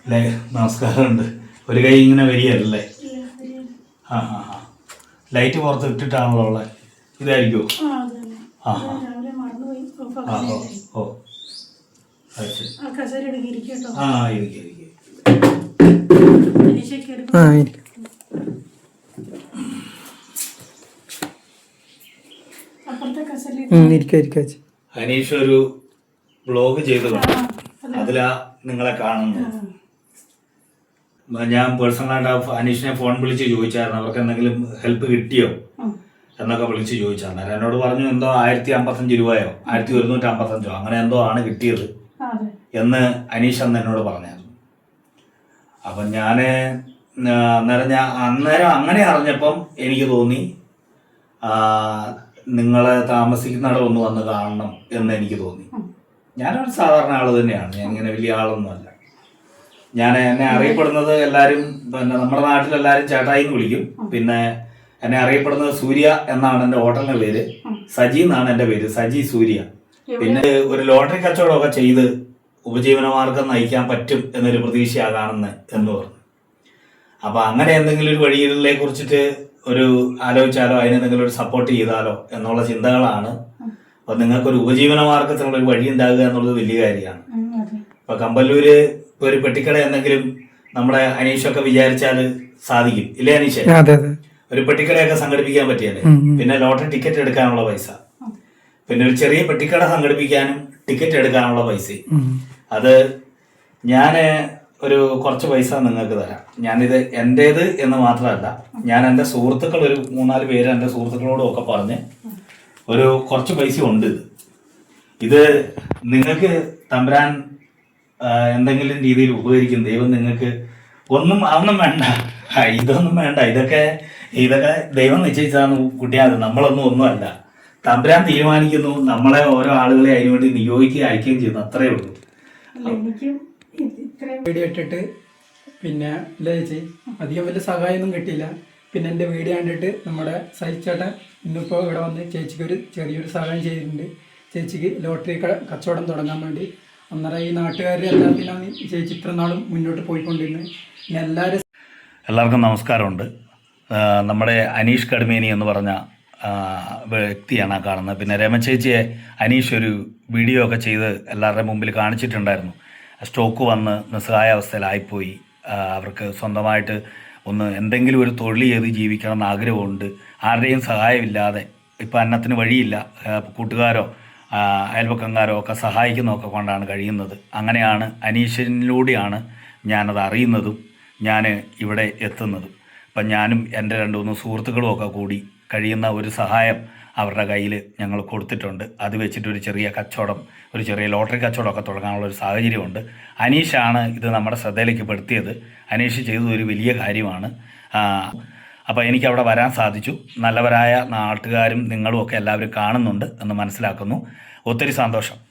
അല്ലേ? നമസ്കാരമുണ്ട്. ഒരു കൈ ഇങ്ങനെ വരികയല്ലേ? ആ ആ ആ. ലൈറ്റ് പുറത്ത് ഇട്ടിട്ടാണല്ലോ ഉള്ളത് ഇതായിരിക്കുമോ ആ. ആ ഓ ഓ. ആ ഇരിക്കും ആ അനീഷ് ഒരു ബ്ലോഗ് ചെയ്ത് കണ്ടു അതിലാ നിങ്ങളെ കാണുന്നത്. ഞാൻ പേഴ്സണലായിട്ട് ആ അനീഷിനെ ഫോൺ വിളിച്ച് ചോദിച്ചായിരുന്നു. അവർക്ക് എന്തെങ്കിലും ഹെൽപ്പ് കിട്ടിയോ? എന്നൊക്കെ വിളിച്ച് ചോദിച്ചായിരുന്നു. അന്നേരം എന്നോട് പറഞ്ഞു എന്തോ ആയിരത്തി അമ്പത്തഞ്ച് രൂപയോ? ആയിരത്തി ഒരുന്നൂറ്റി അമ്പത്തഞ്ചോ അങ്ങനെ എന്തോ ആണ് കിട്ടിയത്. എന്ന് അനീഷ് അന്ന് എന്നോട് പറഞ്ഞായിരുന്നു. അപ്പം ഞാൻ അന്നേരം ഞാൻ അന്നേരം അങ്ങനെ അറിഞ്ഞപ്പം എനിക്ക് തോന്നി നിങ്ങളെ താമസിക്കുന്നിടം ഒന്ന് വന്ന് കാണണം എന്ന് എനിക്ക് തോന്നി. ഞാനൊരു സാധാരണ ആൾ തന്നെയാണ്. ഞാൻ ഇങ്ങനെ വലിയ ആളൊന്നുമല്ല ഞാൻ എന്നെ അറിയപ്പെടുന്നത് എല്ലാരും പിന്നെ നമ്മുടെ നാട്ടിൽ എല്ലാവരും ചേട്ടായി എന്ന് വിളിക്കും. പിന്നെ എന്നെ അറിയപ്പെടുന്നത് സൂര്യ എന്നാണ് എന്റെ ഹോട്ടലിന്റെ പേര്. സജി എന്നാണ് എന്റെ പേര്. സജി സൂര്യ. പിന്നെ ഒരു ലോട്ടറി കച്ചവടമൊക്കെ ചെയ്ത് ഉപജീവനമാർഗം നയിക്കാൻ പറ്റും എന്നൊരു പ്രതീക്ഷയാകാണെന്ന് എന്ന് പറഞ്ഞു. അപ്പൊ അങ്ങനെ എന്തെങ്കിലും ഒരു വഴികളിലെ കുറിച്ചിട്ട് ഒരു ആലോചിച്ചാലോ അതിനെന്തെങ്കിലും ഒരു സപ്പോർട്ട് ചെയ്താലോ എന്നുള്ള ചിന്തകളാണ് അപ്പൊ നിങ്ങൾക്ക് ഒരു ഉപജീവന മാർഗത്തിനുള്ള ഒരു വഴി ഉണ്ടാകുക എന്നുള്ളത് വലിയ കാര്യമാണ്. ഇപ്പൊ കമ്പല്ലൂര് ഇപ്പൊ ഒരു പെട്ടിക്കട എന്തെങ്കിലും നമ്മുടെ അനീഷൊക്കെ വിചാരിച്ചാൽ സാധിക്കും. ഇല്ലേ അനീഷ്? അതെ അതെ. ഒരു പെട്ടിക്കടയൊക്കെ സംഘടിപ്പിക്കാൻ പറ്റിയല്ലേ. പിന്നെ ലോട്ടറി ടിക്കറ്റ് എടുക്കാനുള്ള പൈസ. പിന്നെ ഒരു ചെറിയ പെട്ടിക്കട സംഘടിപ്പിക്കാനും ടിക്കറ്റ് എടുക്കാനുള്ള പൈസ. അത് ഞാൻ ഒരു കുറച്ച് പൈസ നിങ്ങൾക്ക് തരാം. ഞാനിത് എന്റേത് എന്ന് മാത്രമല്ല ഞാൻ എന്റെ സുഹൃത്തുക്കൾ ഒരു മൂന്നാൽ പേര് എന്റെ സുഹൃത്തുക്കളോടും ഒക്കെ പറഞ്ഞ് ഒരു കുറച്ച് പൈസ ഉണ്ട് ഇത്. ഇത് നിങ്ങൾക്ക് തമ്പരാൻ എന്തെങ്കിലും രീതിയിൽ ഉപകരിക്കും. ദൈവം നിങ്ങൾക്ക് ഒന്നും അതൊന്നും വേണ്ട. ഇതൊന്നും വേണ്ട. ഇതൊക്കെ ഇതൊക്കെ ദൈവം നിശ്ചയിച്ചതാണ് കുട്ടിയാത്. നമ്മളൊന്നും ഒന്നുമല്ല. തമ്പരാൻ തീരുമാനിക്കുന്നു. നമ്മളെ ഓരോ ആളുകളെ അതിനുവേണ്ടി നിയോഗിക്കുകയും അയക്കുകയും ചെയ്യുന്നു. അത്രേ ഉള്ളൂ. വീഡിയോ ഇട്ടിട്ട് പിന്നെ അല്ലേ ചേച്ചി അധികം വലിയ സഹായമൊന്നും കിട്ടിയില്ല. പിന്നെ എന്റെ വീഡിയോ കണ്ടിട്ട് നമ്മുടെ സഹിച്ചേട്ടൻ ഇന്നിപ്പോൾ ഇവിടെ വന്ന് ചേച്ചിക്ക് ഒരു ചെറിയൊരു സഹായം ചെയ്തിട്ടുണ്ട്. ചേച്ചിക്ക് ലോട്ടറി കച്ചവടം തുടങ്ങാൻ വേണ്ടി. അന്നേരം ഈ നാട്ടുകാരുടെ എല്ലാത്തിനാണ് ചേച്ചി ഇത്ര നാളും മുന്നോട്ട് പോയിക്കൊണ്ടിരുന്നത് പിന്നെ എല്ലാവരും എല്ലാവർക്കും നമസ്കാരമുണ്ട്. നമ്മുടെ അനീഷ് കടുമേനി എന്ന് പറഞ്ഞ വ്യക്തിയാണ് ആ കാണുന്നത്. പിന്നെ രമ ചേച്ചിയെ അനീഷ് ഒരു വീഡിയോ ഒക്കെ ചെയ്ത് എല്ലാവരുടെ മുമ്പിൽ കാണിച്ചിട്ടുണ്ടായിരുന്നു. സ്റ്റോക്ക് വന്ന് നിസ്സഹായ അവസ്ഥയിലായിപ്പോയി ആ, അവർക്ക് സ്വന്തമായിട്ട് ഒന്ന് എന്തെങ്കിലും ഒരു തൊഴിൽ ചെയ്ത് ജീവിക്കണം എന്ന് ആഗ്രഹമുണ്ട്. ആരുടെയും സഹായമില്ലാതെ ഇപ്പം അന്നത്തിന് വഴിയില്ല. കൂട്ടുകാരോ അയൽപക്കങ്ങാരോ ഒക്കെ സഹായിക്കുന്നതൊക്കെ കൊണ്ടാണ് കഴിയുന്നത്. അങ്ങനെയാണ് അനീഷിലൂടെയാണ് ഞാനത് അറിയുന്നതും ഞാൻ ഇവിടെ എത്തുന്നതും. അപ്പം ഞാനും എന്റെ രണ്ട് മൂന്ന് സുഹൃത്തുക്കളും ഒക്കെ കൂടി കഴിയുന്ന ഒരു സഹായം അവരുടെ കയ്യിൽ ഞങ്ങൾ കൊടുത്തിട്ടുണ്ട്. അത് വെച്ചിട്ട് ഒരു ചെറിയ കച്ചവടം ഒരു ചെറിയ ലോട്ടറി കച്ചവടമൊക്കെ തുടങ്ങാനുള്ള ഒരു സാഹചര്യമുണ്ട്. അനീഷാണ് ഇത് നമ്മുടെ ശ്രദ്ധയിലേക്ക് പെടുത്തിയത്. അനീഷ് ചെയ്തത് ഒരു വലിയ കാര്യമാണ്. അപ്പോൾ എനിക്ക് അവിടെ വരാൻ സാധിച്ചു. നല്ലവരായ നാട്ടുകാരും നിങ്ങളും ഒക്കെ എല്ലാവരും കാണുന്നുണ്ട് എന്ന് മനസ്സിലാക്കുന്നു. ഒത്തിരി സന്തോഷം.